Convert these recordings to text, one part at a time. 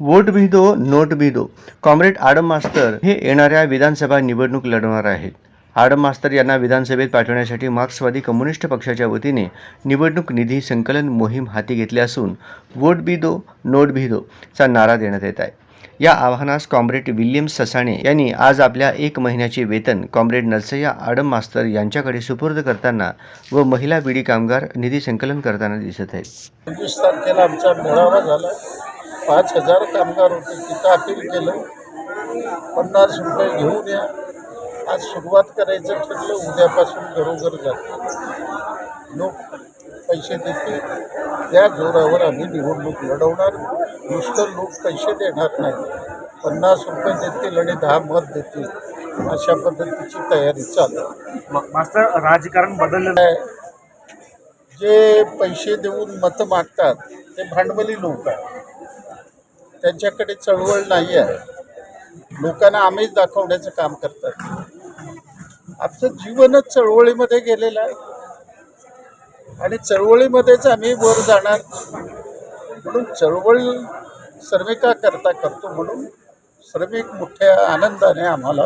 Vote भी दो note भी दो comrade Adam मास्तर हे येणाऱ्या विधानसभा निवडणूक लढवणार आहेत. आडम मास्तर यांना विधानसभेत पाठवण्यासाठी मार्क्सवादी कम्युनिस्ट पक्षाच्या वतीने निवडणूक निधी संकलन मोहीम हाती घेतली असून वोट बी दो नोट भी दो चा नारा देण्यात येत आहे. या आव्हानास कॉम्रेड विल्यम ससाणे यांनी आज आपल्या एक महिन्याचे वेतन कॉम्रेड नरसय्या आडम मास्तर यांच्याकडे सुपूर्द करताना व महिला बिडी कामगार निधी संकलन करताना दिसत आहेत. पंचवीस तारखेला आमचा मेळावा झाला. पाच हजार कामगार होते. तिथं अपील केलं. पन्नास रुपये घेऊन या. आज सुरुवात करायचं ठरलं उद्यापासून घरोघर जातो. लोक पैसे देतील. त्या जोरावर आम्ही निवडणूक लढवणार. नुसतं लोक पैसे देणार नाही. पन्नास रुपये देतील आणि दहा मत देतील. अशा पद्धतीची तयारी चालू आहे. मास्तर राजकारण बदललं आहे. जे पैसे देऊन मतं मागतात ते भांडवली लोक आहेत. त्यांच्याकडे चळवळ नाही आहे. लोकांना आम्हीच दाखवण्याचं काम करतात. आमचं जीवनच चळवळीमध्ये गेलेलं आहे. आणि चळवळीमध्येच आम्ही वर जाणार. म्हणून चळवळ श्रमिका करता करतो म्हणून श्रमिक मोठ्या आनंदाने आम्हाला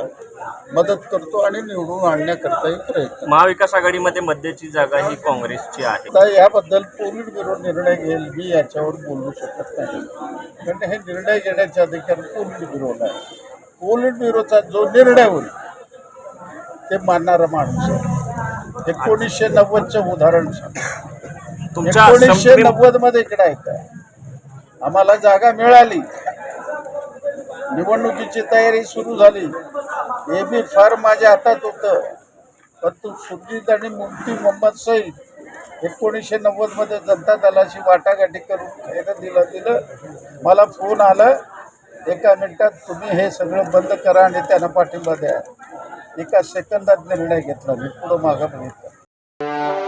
मदत करतो आणि निवडून आणण्याकरताही प्रयत्न. महाविकास आघाडीमध्ये मध्याची जागा ही काँग्रेसची आहे. आता याबद्दल पोलिट ब्युरो निर्णय घेईल मी याच्यावर बोलू शकत नाही. कारण हे निर्णय घेण्याचे अधिकार पोलिट ब्युरोला आहे? पोलिट ब्युरोचा जो निर्णय होईल. ते मानणारा माणूस आहे. एकोणीसशे नव्वदचं उदाहरण सांग. एकोणीसशे संप्रेम- नव्वदमध्ये इकडे आहे का आम्हाला जागा मिळाली. निवडणुकीची तयारी सुरू झाली. हे बी फार माझ्या हातात होतं. पण तू सुरजीत आणि मुफ्ती मोहम्मद सईद एकोणीसशे नव्वदमध्ये जनता दलाशी वाटाघाटी करून खायला दिलं दिलं. मला फोन आला. एका मिनिटात तुम्ही हे सगळं बंद करा आणि त्यांना पाठिंबा द्या. एका सेकंदात निर्णय घेतला मी पुढं मागं बघितलं